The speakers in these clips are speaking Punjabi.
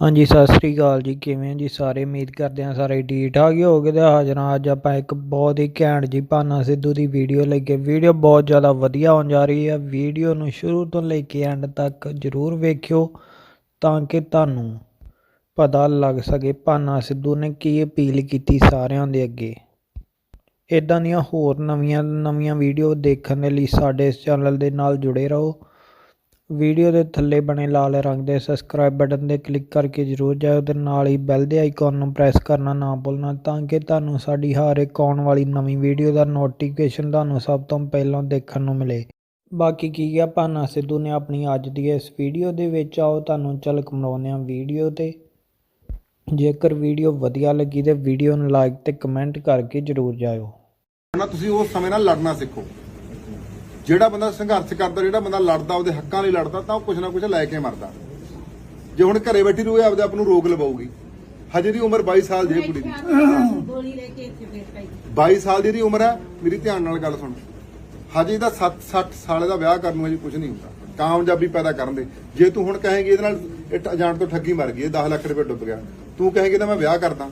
ਹਾਂਜੀ, ਸਤਿ ਸ੍ਰੀ ਅਕਾਲ ਜੀ। ਕਿਵੇਂ ਜੀ ਸਾਰੇ? ਉਮੀਦ ਕਰਦੇ ਹਾਂ ਸਾਰੇ ਠੀਕ ਠਾਕ ਹੀ ਹੋਗੇ ਤੇ ਹਾਜ਼ਰ ਹਾਂ। ਅੱਜ ਆਪਾਂ ਇੱਕ ਬਹੁਤ ਹੀ ਘੈਂਟ ਜੀ ਭਾਨਾ ਸਿੱਧੂ ਦੀ ਵੀਡੀਓ ਲੈ ਕੇ। ਵੀਡੀਓ ਬਹੁਤ ਜ਼ਿਆਦਾ ਵਧੀਆ ਹੋਣ ਜਾ ਰਹੀ ਹੈ। ਵੀਡੀਓ ਨੂੰ ਸ਼ੁਰੂ ਤੋਂ ਲੈ ਕੇ ਐਂਡ ਤੱਕ ਜਰੂਰ ਵੇਖਿਓ ਤਾਂ ਕਿ ਤੁਹਾਨੂੰ ਪਤਾ ਲੱਗ ਸਕੇ ਭਾਨਾ ਸਿੱਧੂ ਨੇ ਕੀ ਅਪੀਲ ਕੀਤੀ ਸਾਰਿਆਂ ਦੇ ਅੱਗੇ। ਇਦਾਂ ਦੀਆਂ ਹੋਰ ਨਵੀਆਂ ਨਵੀਆਂ ਵੀਡੀਓ ਦੇਖਣ ਦੇ ਲਈ ਸਾਡੇ ਇਸ ਚੈਨਲ ਦੇ ਨਾਲ ਜੁੜੇ ਰਹੋ। ਵੀਡੀਓ ਦੇ ਥੱਲੇ ਬਣੇ ਲਾਲ ਰੰਗ ਦੇ ਸਬਸਕ੍ਰਾਈਬ ਬਟਨ ਤੇ ਕਲਿੱਕ ਕਰਕੇ ਜਰੂਰ ਜਾਓ ਤੇ ਨਾਲ ਹੀ ਬੈਲ ਦੇ ਆਈਕਨ ਨੂੰ ਪ੍ਰੈਸ ਕਰਨਾ ਨਾ ਭੁੱਲਣਾ ਤਾਂ ਕਿ ਤੁਹਾਨੂੰ ਸਾਡੀ ਹਰ ਇੱਕ ਆਉਣ ਵਾਲੀ ਨਵੀਂ ਵੀਡੀਓ ਦਾ ਨੋਟੀਫਿਕੇਸ਼ਨ ਤੁਹਾਨੂੰ ਸਭ ਤੋਂ ਪਹਿਲਾਂ ਦੇਖਣ ਨੂੰ ਮਿਲੇ। ਬਾਕੀ ਕੀ ਆ, ਭਾਨਾ ਸਿੱਧੂ ਨੇ ਆਪਣੀ ਅੱਜ ਦੀ ਇਸ ਵੀਡੀਓ ਦੇ ਵਿੱਚ ਆਓ, ਤੁਹਾਨੂੰ ਝਲਕ ਮਰਾਉਂਦੇ ਹਾਂ ਵੀਡੀਓ ਤੇ। ਜੇਕਰ ਵੀਡੀਓ ਵਧੀਆ ਲੱਗੀ ਤੇ ਵੀਡੀਓ ਨੂੰ ਲਾਈਕ ਤੇ ਕਮੈਂਟ ਕਰਕੇ ਜਰੂਰ ਜਾਇਓ। ਨਾ, ਤੁਸੀਂ ਉਸ ਸਮੇਂ ਨਾਲ ਲੜਨਾ ਸਿੱਖੋ। ਜਿਹੜਾ ਬੰਦਾ ਸੰਘਰਸ਼ ਕਰਦਾ ਜਿਹੜਾ ਬੰਦਾ ਲੜਦਾ ਉਹਦੇ ਹੱਕਾਂ ਲਈ ਲੜਦਾ ਤਾਂ ਉਹ ਕੁਝ ਨਾ ਕੁਝ ਲੈ ਕੇ ਮਰਦਾ। ਜੇ ਹੁਣ ਘਰੇ ਬੈਠੀ ਰੂਏ ਆਪਦੇ ਆਪ ਨੂੰ ਰੋਗ ਲਵਾਉਗੀ ਹਜੇ ਦੀ ਉਮਰ 22 ਸਾਲ ਦੀ ਹੈ ਕੁੜੀ ਦੀ। ਗੋਲੀ ਲੈ ਕੇ ਇੱਥੇ ਫੇਰ ਪਾਈ 22 ਸਾਲ ਦੀ ਇਹਦੀ ਉਮਰ ਹੈ ਮੇਰੀ ਧਿਆਨ ਨਾਲ ਗੱਲ ਸੁਣ। ਹਜੇ ਦਾ 7 60 ਸਾਲ ਦਾ ਵਿਆਹ ਕਰਨ ਨੂੰ ਹਜੇ ਕੁਝ ਨਹੀਂ ਹੁੰਦਾ। ਕਾਮਯਾਬੀ ਪੈਦਾ ਕਰਨ ਦੇ। ਜੇ ਤੂੰ ਹੁਣ ਕਹੇਂਗੀ ਇਹਦੇ ਨਾਲ ਇਹ ਜਾਣ ਤੋਂ ਠੱਗੀ ਮਰ ਗਈ ਇਹ 10 ਲੱਖ ਰੁਪਏ ਡੁੱਬ ਗਿਆ। ਤੂੰ ਕਹੇਂਗੀ ਤਾਂ ਮੈਂ ਵਿਆਹ ਕਰਦਾ।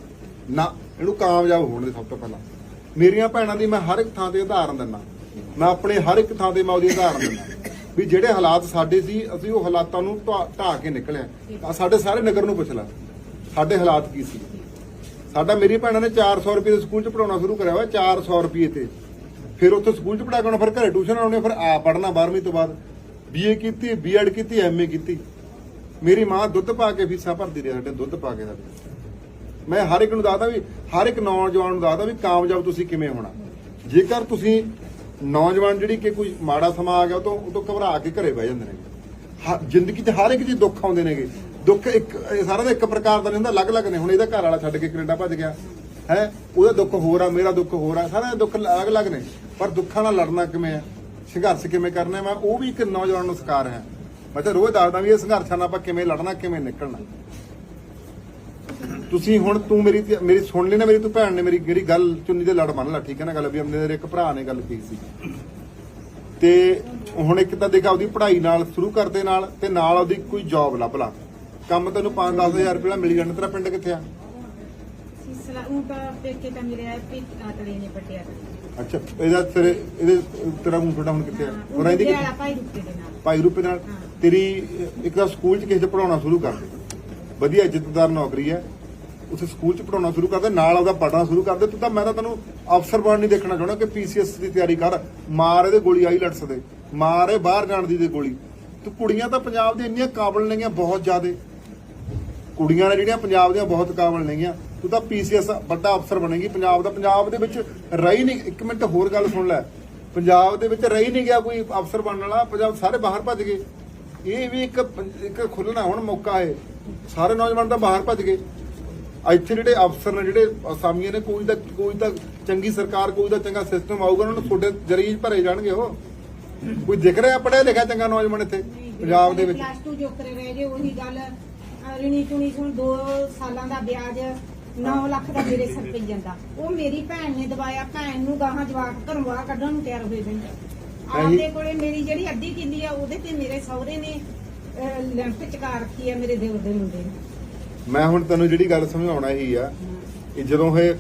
ਨਾ ਇਹਨੂੰ ਕਾਮਯਾਬ ਹੋਣ ਦੇ ਸਭ ਤੋਂ ਪਹਿਲਾਂ। ਮੇਰੀਆਂ ਭੈਣਾਂ ਦੀ ਮੈਂ ਹਰ ਇੱਕ ਥਾਂ ਤੇ ਉਦਾਹਰਨ ਦਿੰਦਾ। ਮੈਂ ਆਪਣੇ ਹਰ ਇੱਕ ਥਾਂ ਤੇ ਮੈਂ ਉਹਦੀ ਉਦਾਹਰਨ ਦਿੰਦਾ। ਵੀ ਜਿਹੜੇ ਹਾਲਾਤ ਸਾਡੇ ਸੀ, ਅਸੀਂ ਉਹ ਹਾਲਾਤਾਂ ਨੂੰ ਢਾ ਢਾਹ ਕੇ ਨਿਕਲਿਆ। ਆਹ ਸਾਡੇ ਸਾਰੇ ਨਗਰ ਨੂੰ ਪੁੱਛ ਲੈ। ਸਾਡੇ ਹਾਲਾਤ ਕੀ ਸੀ? ਸਾਡਾ ਮੇਰੀ ਭੈਣਾਂ ਨੇ 400 ਰੁਪਏ ਦੇ ਸਕੂਲ ਚ ਪੜਾਉਣਾ ਸ਼ੁਰੂ ਕਰਿਆ ਹੋਇਆ 400 ਰੁਪਏ ਤੇ। ਫਿਰ ਉੱਥੇ ਸਕੂਲ ਚ ਪੜਾ ਕੇ ਆਉਣਾ ਫਿਰ ਘਰੇ ਟਿਊਸ਼ਨ ਆਉਣੀ, ਫਿਰ ਆ ਪੜਨਾ 12ਵੀਂ ਤੋਂ ਬਾਅਦ। ਬੀਏ ਕੀਤੀ ਬੀਐਡ ਕੀਤੀ ਐਮਏ ਕੀਤੀ। ਮੇਰੀ ਮਾਂ ਦੁੱਧ ਪਾ ਕੇ ਫੀਸਾਂ ਭਰਦੀ ਰਹੀ ਸਾਡੇ, ਦੁੱਧ ਪਾ ਕੇ ਸਾਡੇ। ਮੈਂ ਹਰ ਇੱਕ ਨੂੰ ਦੱਸਦਾ ਵੀ, ਹਰ ਇੱਕ ਨੌਜਵਾਨ ਨੂੰ ਦੱਸਦਾ ਵੀ ਕਾਮਯਾਬ ਤੁਸੀਂ ਕਿਵੇਂ ਹੋਣਾ। ਜੇਕਰ ਤੁਸੀਂ ਨੌਜਵਾਨ ਜਿਹੜੀ ਕਿ ਕੋਈ ਮਾੜਾ ਸਮਾਂ ਆ ਗਿਆ, ਉਹ ਤੋਂ ਉਹ ਤੋਂ ਘਬਰਾ ਕੇ ਘਰੇ ਬਹਿ ਜਾਂਦੇ ਨੇ ਹ- ਜ਼ਿੰਦਗੀ 'ਚ ਹਰ ਇੱਕ ਚੀਜ਼ ਦੁੱਖ ਆਉਂਦੇ ਨੇਗੇ। ਦੁੱਖ ਇੱਕ ਇਹ ਸਾਰਾ ਦਾ ਇੱਕ ਪ੍ਰਕਾਰ ਦਾ ਨਹੀਂ ਹੁੰਦਾ, ਅਲੱਗ-ਅਲੱਗ ਨੇ। ਹੁਣ ਇਹਦਾ ਘਰ ਵਾਲਾ ਛੱਡ ਕੇ ਕੈਨੇਡਾ ਭੱਜ ਗਿਆ। ਹੈ? ਉਹਦਾ ਦੁੱਖ ਹੋਰ ਆ, ਮੇਰਾ ਦੁੱਖ ਹੋਰ ਆ। ਸਾਰਾ ਦੁੱਖ ਅਲੱਗ-ਅਲੱਗ ਨੇ। ਪਰ ਦੁੱਖਾਂ ਨਾਲ ਲੜਨਾ ਕਿਵੇਂ ਆ? ਸੰਘਰਸ਼ ਕਿਵੇਂ ਕਰਨਾ ਮੈਂ ਉਹ ਵੀ ਇੱਕ ਨੌਜਵਾਨ ਨੂੰ ਸਿਖਾ ਰਿਹਾ ਮੈਂ ਤਾਂ ਰੋਜ਼ ਦੱਸਦਾ ਵੀ ਇਹ ਸੰਘਰਸ਼ਾਂ ਨਾਲ ਆਪਾਂ ਕਿਵੇਂ ਲੜਨਾ, ਕਿਵੇਂ ਨਿਕਲਣਾ। ਤੁਸੀਂ ਹੁਣ ਤੂੰ ਮੇਰੀ ਮੇਰੀ ਸੁਣ ਨਾ ਮੇਰੀ ਤੂੰ ਭੈਣ ਨੇ ਮੇਰੀ ਜਿਹੜੀ ਗੱਲ ਚੁੰਨੀ ਦੇ ਲੜ ਮੰਨ ਲਾ ਠੀਕ ਹੈ ਨਾ ਗੱਲ? ਵੀ ਮੇਰੇ ਇੱਕ ਭਰਾ ਨੇ ਗੱਲ ਕੀਤੀ ਸੀ। ਤੇ ਹੁਣ ਇੱਕ ਤਾਂ ਦੇਖ ਆਪਦੀ ਪੜ੍ਹਾਈ ਨਾਲ ਸ਼ੁਰੂ ਕਰਦੇ ਨਾਲ ਤੇ ਨਾਲ ਉਹਦੀ ਕੋਈ ਜੌਬ ਲੱਭ ਲਾ। ਕੰਮ ਤੈਨੂੰ 5-10000 ਰੁਪਏ ਮਿਲ ਜਾਣਾ ਤੇਰਾ ਪਿੰਡ ਕਿੱਥੇ ਆ? ਸਿਸਲਾ ਉਹ ਤਾਂ ਪੇਕੇ ਤਾਂ ਮੇਰੇ ਪੀ ਆਤਲੇ ਨੇ ਪਟਿਆ। ਅੱਛਾ ਇਹਦਾ ਤੇਰੇ ਇਹਦੇ ਤੇਰਾ ਤੁਹਾਡਾ ਹੁਣ ਕਿੱਥੇ ਆ? ਉਹ ਰਹਿੰਦੀ ਕਿੱਥੇ? ਭਾਈ ਰੁੱਕੇ ਦੇ ਨਾਲ। ਭਾਈ ਰੂਪੇ ਨਾਲ? ਤੇਰੀ ਇੱਕ ਤਾਂ ਸਕੂਲ 'ਚ ਕਿਸੇ ਪੜਾਉਣਾ ਸ਼ੁਰੂ ਕਰ ਦੇ। ਵਧੀਆ ਇੱਜ਼ਤਦਾਰ ਨੌਕਰੀ ਹੈ। ਉਸੇ ਸਕੂਲ 'ਚ ਪੜਾਉਣਾ ਸ਼ੁਰੂ ਕਰਦੇ, ਨਾਲ ਉਹਦਾ ਪੜ੍ਹਨਾ ਸ਼ੁਰੂ ਕਰਦੇ, ਤੂੰ ਤਾਂ ਮੈਂ ਤਾਂ ਤੈਨੂੰ ਅਫਸਰ ਬਣਨ ਨਹੀਂ ਦੇਖਣਾ ਚਾਹੁੰਦਾ ਕਿ ਪੀਸੀਐਸ ਦੀ ਤਿਆਰੀ ਕਰ। ਮਾਰ ਇਹਦੇ ਗੋਲੀ ਆਈ ਲੜਸ ਦੇ ਮਾਰ ਇਹ ਬਾਹਰ ਜਾਣ ਦੀ ਦੇ ਗੋਲੀ। ਤੂੰ ਕੁੜੀਆਂ ਤਾਂ ਪੰਜਾਬ ਦੀਆਂ ਇੰਨੀਆਂ ਕਾਬਲ ਨੇਗੀਆਂ, ਬਹੁਤ ਜ਼ਿਆਦੇ। ਕੁੜੀਆਂ ਨੇ ਜਿਹੜੀਆਂ ਪੰਜਾਬ ਦੀਆਂ ਬਹੁਤ ਕਾਬਲ ਨੇਗੀਆਂ। ਤੂੰ ਤਾਂ ਪੀਸੀਐਸ ਵੱਡਾ ਅਫਸਰ ਬਣੇਗੀ। ਪੰਜਾਬ ਦਾ, ਪੰਜਾਬ ਦੇ ਵਿੱਚ ਰਹੀ ਨਹੀਂ, ਇੱਕ ਮਿੰਟ ਹੋਰ ਗੱਲ ਸੁਣ ਲੈ। ਪੰਜਾਬ ਦੇ ਵਿੱਚ ਰਹੀ ਨਹੀਂ ਗਿਆ ਕੋਈ ਅਫਸਰ ਬਣਨ ਵਾਲਾ, ਪੰਜਾਬ ਸਾਰੇ ਬਾਹਰ ਭੱਜ ਗਏ। ਇਹ ਵੀ ਇੱਕ ਇੱਕ ਖੁੱਲਣਾ ਹੁਣ ਮੌਕਾ ਹੈ। ਸਾਰੇ ਨੌਜਵਾਨ ਤਾਂ ਬਾਹਰ ਭੱਜ ਗਏ। ਇੱਥੇ ਜਿਹੜੇ ਅਫਸਰ ਨੇ ਜਿਹੜੇ ਅਸਾਮੀਆਂ ਨੇ ਕੋਈ ਤਾਂ ਕੋਈ ਤਾਂ ਚੰਗੀ ਸਰਕਾਰ ਕੋਈ ਤਾਂ ਚੰਗਾ ਸਿਸਟਮ ਆਊਗਾ ਉਹਨਾਂ ਨੂੰ ਤੁਹਾਡੇ ਜਰੀਏ ਭਰੇ ਜਾਣਗੇ ਉਹ। ਕੋਈ ਦਿਖ ਰਿਹਾ ਪੜਿਆ ਲਿਖਿਆ ਚੰਗਾ ਨੌਜਵਾਨ ਇੱਥੇ ਪੰਜਾਬ ਦੇ ਵਿੱਚ? ਪਲੱਸ 2 ਜੋ ਕਰੇ ਰਹਿ ਗਏ ਉਹੀ ਗੱਲ ਰਣੀ ਚੁਣੀ ਸੁਣ 2 ਸਾਲਾਂ ਦਾ ਵਿਆਜ 9 ਲੱਖ ਦਾ ਮੇਰੇ ਸਿਰ ਪਈ ਜਾਂਦਾ। ਉਹ ਮੇਰੀ ਭੈਣ ਨੇ ਦਵਾਇਆ ਭੈਣ ਨੂੰ ਗਾਹਾਂ ਜਵਾਕ ਘਰੋਂ ਬਾਹਰ ਕੱਢਣ ਨੂੰ ਤਿਆਰ ਹੋਏ ਬੈਠੇ। ਆਪਦੇ ਕੋਲੇ ਮੇਰੀ ਜਿਹੜੀ ਅੱਧੀ ਕਿੱਲੀ ਆ ਉਹਦੇ ਤੇ ਮੇਰੇ ਸਹੁਰੇ ਨੇ ਲਿੰਟ ਚਕਾ ਰੱਖੀ ਆ ਮੇਰੇ ਦੇਵਰ ਦੇ ਮੁੰਡੇ ਨੇ। ਮੈਂ ਹੁਣ ਤੈਨੂੰ ਜਿਹੜੀ ਗੱਲ ਸਮਝਾਉਣਾ ਹੀ ਆ ਕਿ ਜਦੋਂ ਇਹ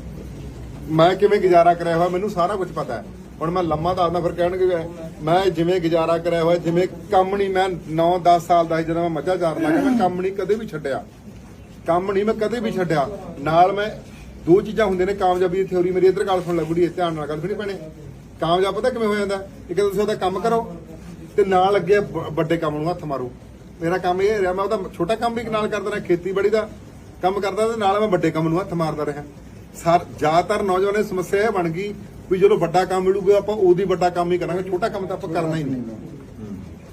ਮੈਂ ਕਿਵੇਂ ਗੁਜ਼ਾਰਾ ਕਰਿਆ ਹੋਇਆ ਮੈਨੂੰ ਸਾਰਾ ਕੁਝ ਪਤਾ ਹੈ। ਹੁਣ ਮੈਂ ਲੰਮਾ ਦੱਸਦਾ, ਫਿਰ ਕਹਿਣਗੇ ਮੈਂ ਜਿਵੇਂ ਗੁਜ਼ਾਰਾ ਕਰਿਆ ਹੋਇਆ, ਜਿਵੇਂ ਕੰਮ ਨਹੀਂ, ਮੈਂ 9-10 ਸਾਲ ਦਾ ਸੀ, ਜਦੋਂ ਮੈਂ ਮੱਝਾਂ ਚਾਰਨ ਲੱਗਾ ਮੈਂ ਕੰਮ ਨਹੀਂ ਕਦੇ ਵੀ ਛੱਡਿਆ। ਕੰਮ ਨਹੀਂ ਮੈਂ ਕਦੇ ਵੀ ਛੱਡਿਆ। ਨਾਲ ਮੈਂ ਦੋ ਚੀਜ਼ਾਂ ਹੁੰਦੀਆਂ ਨੇ, ਕਾਮਯਾਬੀ ਦੀ ਥਿਉਰੀ ਮੇਰੀ, ਇੱਧਰ ਗੱਲ ਸੁਣ ਲੈ ਧਿਆਨ ਨਾਲ ਗੱਲ ਸੁਣੀ ਪੈਣੇ ਕਾਮਯਾਬ ਪਤਾ ਕਿਵੇਂ ਹੋ ਜਾਂਦਾ? ਇੱਕ ਤੁਸੀਂ ਉਹਦਾ ਕੰਮ ਕਰੋ, ਤੇ ਨਾਲ ਅੱਗੇ ਵੱਡੇ ਕੰਮ ਨੂੰ ਹੱਥ ਮਾਰੋ। ਮੇਰਾ ਕੰਮ ਇਹ ਰਿਹਾ, ਮੈਂ ਉਹਦਾ ਛੋਟਾ ਕੰਮ ਵੀ ਨਾਲ ਕਰਦਾ ਰਿਹਾ, ਖੇਤੀਬਾੜੀ ਦਾ ਕੰਮ ਕਰਦਾ ਤੇ ਨਾਲ ਮੈਂ ਵੱਡੇ ਕੰਮ ਨੂੰ ਹੱਥ ਮਾਰਦਾ ਰਿਹਾ। ਸਰ, ਜ਼ਿਆਦਾਤਰ ਨੌਜਵਾਨਾਂ ਦੀ ਸਮੱਸਿਆ ਇਹ ਬਣ ਗਈ ਵੀ ਜਦੋਂ ਵੱਡਾ ਕੰਮ ਮਿਲੂਗਾ ਆਪਾਂ ਉਹਦੀ ਵੱਡਾ ਕੰਮ ਹੀ ਕਰਾਂਗੇ, ਛੋਟਾ ਕੰਮ ਤਾਂ ਆਪਾਂ ਕਰਨਾ ਹੀ ਨਹੀਂ।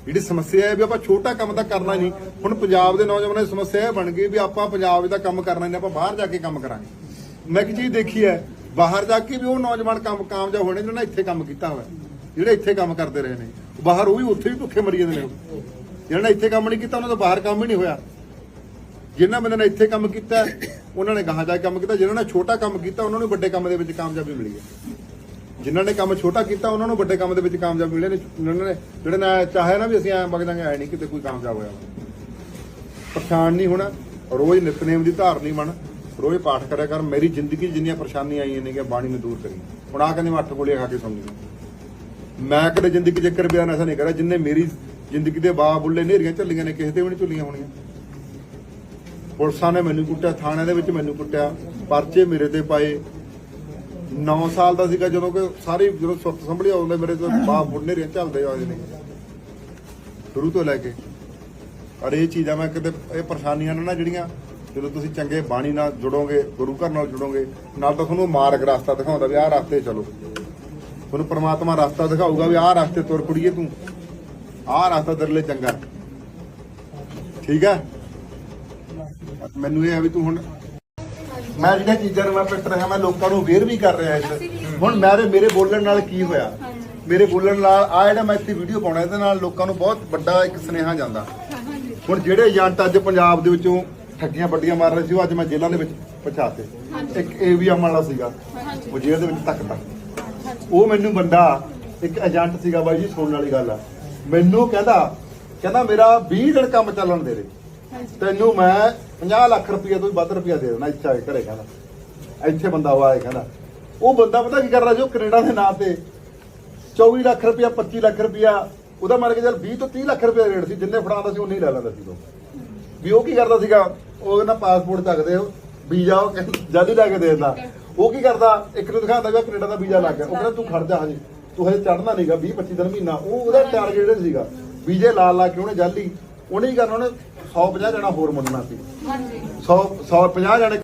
ਜਿਹੜੀ ਸਮੱਸਿਆ ਹੈ ਵੀ ਆਪਾਂ ਛੋਟਾ ਕੰਮ ਤਾਂ ਕਰਨਾ ਹੀ ਨਹੀਂ। ਹੁਣ ਪੰਜਾਬ ਦੇ ਨੌਜਵਾਨਾਂ ਦੀ ਸਮੱਸਿਆ ਇਹ ਬਣ ਗਈ ਵੀ ਆਪਾਂ ਪੰਜਾਬ ਦਾ ਕੰਮ ਕਰਨਾ ਹੀ ਨਹੀਂ, ਆਪਾਂ ਬਾਹਰ ਜਾ ਕੇ ਕੰਮ ਕਰਾਂਗੇ। ਮੈਂ ਇੱਕ ਚੀਜ਼ ਦੇਖੀ ਹੈ, ਬਾਹਰ ਜਾ ਕੇ ਵੀ ਉਹ ਨੌਜਵਾਨ ਕੰਮ ਕਾਮਯਾਬ ਹੋਣੇ ਜਿਹਨਾਂ ਨੇ ਇੱਥੇ ਕੰਮ ਕੀਤਾ ਹੋਇਆ, ਜਿਹੜੇ ਇੱਥੇ ਕੰਮ ਕਰਦੇ ਰਹੇ ਨੇ। ਬਾਹਰ ਉਹ ਵੀ ਉੱਥੇ ਵੀ ਭੁੱਖੇ ਮਰੀ ਜਾਂਦੇ ਨੇ। ਜਿਹਨਾਂ ਨੇ ਇੱਥੇ ਕੰਮ ਨਹੀਂ ਕੀਤਾ, ਉਹਨਾਂ ਦਾ ਬਾਹਰ ਕੰਮ ਹੀ ਨਹੀਂ ਹੋਇਆ। ਜਿਨ੍ਹਾਂ ਬੰਦੇ ਨੇ ਇੱਥੇ ਕੰਮ ਕੀਤਾ, ਉਹਨਾਂ ਨੇ ਗਾਹਾਂ ਜਾ ਕੇ ਕੰਮ ਕੀਤਾ। ਜਿਨ੍ਹਾਂ ਨੇ ਛੋਟਾ ਕੰਮ ਕੀਤਾ, ਉਹਨਾਂ ਨੂੰ ਵੱਡੇ ਕੰਮ ਦੇ ਵਿੱਚ ਕਾਮਯਾਬੀ ਮਿਲੀ ਹੈ। ਜਿਨ੍ਹਾਂ ਨੇ ਕੰਮ ਛੋਟਾ ਕੀਤਾ, ਉਹਨਾਂ ਨੂੰ ਵੱਡੇ ਕੰਮ ਦੇ ਵਿੱਚ ਕਾਮਯਾਬੀ ਮਿਲੇ ਨੇ ਉਹਨਾਂ ਨੇ ਜਿਹੜੇ ਨੇ ਚਾਹੇ ਨਾ ਵੀ ਅਸੀਂ ਐਂ ਵਗ ਜਾਂਗੇ ਐ ਨਹੀਂ ਕਿਤੇ ਕੋਈ ਕਾਮਯਾਬ ਹੋਇਆ। ਪਛਾਣ ਨਹੀਂ ਹੋਣਾ। ਰੋਜ਼ ਨਿਤਨੇਮ ਦੀ ਧਾਰਨੀ ਬਣ। ਰੋਜ਼ ਪਾਠ ਕਰਿਆ ਕਰ। ਮੇਰੀ ਜ਼ਿੰਦਗੀ 'ਚ ਜਿੰਨੀਆਂ ਪਰੇਸ਼ਾਨੀਆਂ ਆਈਆਂ ਨੇ ਕਿ ਬਾਣੀ ਨੂੰ ਦੂਰ ਕਰੀ। ਹੁਣ ਆ ਕਹਿੰਦੇ ਮੈਂ ਅੱਠ ਗੋਲੀਆਂ ਖਾ ਕੇ ਸੌਂਗੀ ਮੈਂ ਕਦੇ ਜ਼ਿੰਦਗੀ 'ਚ ਇੱਕ ਰੁਪਿਆ ਨਸ਼ਾ ਨਹੀਂ ਕਰਿਆ, ਜਿੰਨੇ ਮੇਰੀ ਜ਼ਿੰਦਗੀ ਦੇ ਬਾ ਬੁੱਲੇ ਨੇਰੀਆਂ ਝੱਲੀਆਂ ਨੇ, ਕਿਸੇ ਤੇ ਵੀ ਨਹੀਂ ਝੁੱਲੀਆਂ ਹੋਣੀਆਂ। ਪੁਲਿਸਾਂ ਨੇ ਮੈਨੂੰ ਕੁੱਟਿਆ ਥਾਣੇ ਦੇ ਵਿੱਚ ਮੈਨੂੰ ਕੁੱਟਿਆ, ਪਰਚੇ ਮੇਰੇ ਤੇ ਪਾਏ। 9 ਸਾਲ ਦਾ ਸੀਗਾ ਜਦੋਂ ਕਿ ਸਾਰੀ ਜਦੋਂ ਸੁੱਤ ਸੰਭਲਿਆ ਆਉਂਦੇ ਮੇਰੇ ਤੋਂ ਬਾਹ ਬੁੱਲੇ ਨੇਰੀਆਂ ਝੱਲਦੇ ਆਏ ਨੇ। ਸ਼ੁਰੂ ਤੋਂ ਲੈ ਕੇ। ਔਰ ਇਹ ਚੀਜ਼ਾਂ ਮੈਂ ਕਿਤੇ, ਇਹ ਪਰੇਸ਼ਾਨੀਆਂ ਨੇ ਨਾ ਜਿਹੜੀਆਂ, ਜਦੋਂ ਤੁਸੀਂ ਚੰਗੇ ਬਾਣੀ ਨਾਲ ਜੁੜੋਗੇ, ਗੁਰੂ ਘਰ ਨਾਲ ਜੁੜੋਗੇ, ਨਾਲ ਤਾਂ ਤੁਹਾਨੂੰ ਮਾਰਗ ਰਸਤਾ ਦਿਖਾਉਂਦਾ ਵੀ ਆਹ ਰਸਤੇ ਚਲੋ। ਤੁਹਾਨੂੰ ਪਰਮਾਤਮਾ ਰਸਤਾ ਦਿਖਾਊਗਾ ਵੀ ਆਹ ਰਸਤੇ ਤੁਰ ਕੁੜੀਏ ਤੂੰ। ਆਹ ਰਸਤਾ ਤੇਰੇ ਲਈ ਚੰਗਾ। ਠੀਕ ਹੈ? ਮੈਨੂੰ ਇਹ ਹੈ ਵੀ ਤੂੰ ਹੁਣ ਮੈਂ ਜਿਹੜੀਆਂ ਚੀਜ਼ਾਂ ਨੂੰ ਮੈਂ ਪਿੱਟ ਰਿਹਾ ਮੈਂ ਲੋਕਾਂ ਨੂੰ ਅਵੇਅਰ ਵੀ ਕਰ ਰਿਹਾ ਇਸ ਹੁਣ ਮੇਰੇ ਮੇਰੇ ਬੋਲਣ ਨਾਲ ਕੀ ਹੋਇਆ? ਮੇਰੇ ਬੋਲਣ ਨਾਲ ਆ ਜਿਹੜਾ ਮੈਂ ਇੱਥੇ ਵੀਡੀਓ ਪਾਉਣਾ ਇਹਦੇ ਨਾਲ ਲੋਕਾਂ ਨੂੰ ਬਹੁਤ ਵੱਡਾ ਇੱਕ ਸੁਨੇਹਾ ਜਾਂਦਾ। ਹੁਣ ਜਿਹੜੇ ਏਜੰਟ ਅੱਜ ਪੰਜਾਬ ਦੇ ਵਿੱਚੋਂ ਠੱਗੀਆਂ ਵੱਡੀਆਂ ਮਾਰ ਰਹੇ ਸੀ ਉਹ ਅੱਜ ਮੈਂ ਜੇਲ੍ਹਾਂ ਦੇ ਵਿੱਚ ਪਹੁੰਚਾਤੇ ਇੱਕ ਏਵੀਐਮ ਵਾਲਾ ਸੀਗਾ ਉਹ ਜੇਲ੍ਹ ਦੇ ਵਿੱਚ ਤੱਕਦਾ ਉਹ ਮੈਨੂੰ ਬੰਦਾ ਇੱਕ ਏਜੰਟ ਸੀਗਾ ਬਾਈ ਜੀ ਸੁਣਨ ਵਾਲੀ ਗੱਲ ਆ। ਮੈਨੂੰ ਕਹਿੰਦਾ ਕਹਿੰਦਾ ਮੇਰਾ 20 ਦਿਨ ਕੰਮ ਚੱਲਣ ਦੇ ਦੇ ਤੈਨੂੰ ਮੈਂ 50 ਲੱਖ ਰੁਪਏ ਤੋਂ ਵੀ ਵੱਧ ਰੁਪਇਆ ਦੇ ਦੇਣਾ ਇੱਛਾ ਹੈ ਘਰੇ ਕਹਿੰਦਾ। ਇੱਥੇ ਬੰਦਾ ਹੋਇਆ ਹੈ ਕਹਿੰਦਾ। ਉਹ ਬੰਦਾ ਪਤਾ ਕੀ ਕਰ ਰਿਹਾ ਸੀ? ਉਹ ਕੈਨੇਡਾ ਦੇ ਨਾਂ ਤੇ 24 ਲੱਖ ਰੁਪਇਆ 25 ਲੱਖ ਰੁਪਇਆ ਉਹਦਾ ਮੰਨ ਕੇ ਚੱਲ 20 ਤੋਂ 30 ਲੱਖ ਰੁਪਏ ਰੇਟ ਸੀ ਜਿੰਨੇ ਫੜਾਉਂਦਾ ਸੀ ਉਹ ਨਹੀਂ ਲੈ ਲੈਂਦਾ ਸੀ ਲੋਕ ਵੀ ਉਹ ਕੀ ਕਰਦਾ ਸੀਗਾ? ਉਹ ਨਾ ਪਾਸਪੋਰਟ ਚੱਕਦੇ ਉਹ ਵੀਜ਼ਾ ਉਹ ਜਦ ਹੀ ਲੈ ਕੇ ਦੇ ਦਿੰਦਾ। ਉਹ ਕੀ ਕਰਦਾ? ਇੱਕ ਨੂੰ ਦਿਖਾਉਂਦਾ ਵੀ ਕੈਨੇਡਾ ਦਾ ਵੀਜ਼ਾ ਲੱਗ ਗਿਆ। ਉਹ ਕਹਿੰਦਾ ਤੂੰ ਖੜ ਜਾ ਹਜੇ। ਤੂੰ ਹਜੇ ਚੜਨਾ ਨਹੀਂਗਾ 20 25 ਦਿਨ ਮਹੀਨਾ ਉਹ ਉਹਦਾ ਟਾਰਗੇਟ ਸੀਗਾ ਵੀਜ਼ੇ ਲਾ ਲਾ ਕੇ ਉਹਨੇ ਜਾਲੀ ਉਹਨੇ ਕੀ ਕਰਨਾ ਉਹਨੇ 150 ਜਣਾ ਹੋਰ ਮੁੰਡਣਾ ਸੀ। 100 150 ਜਣੇ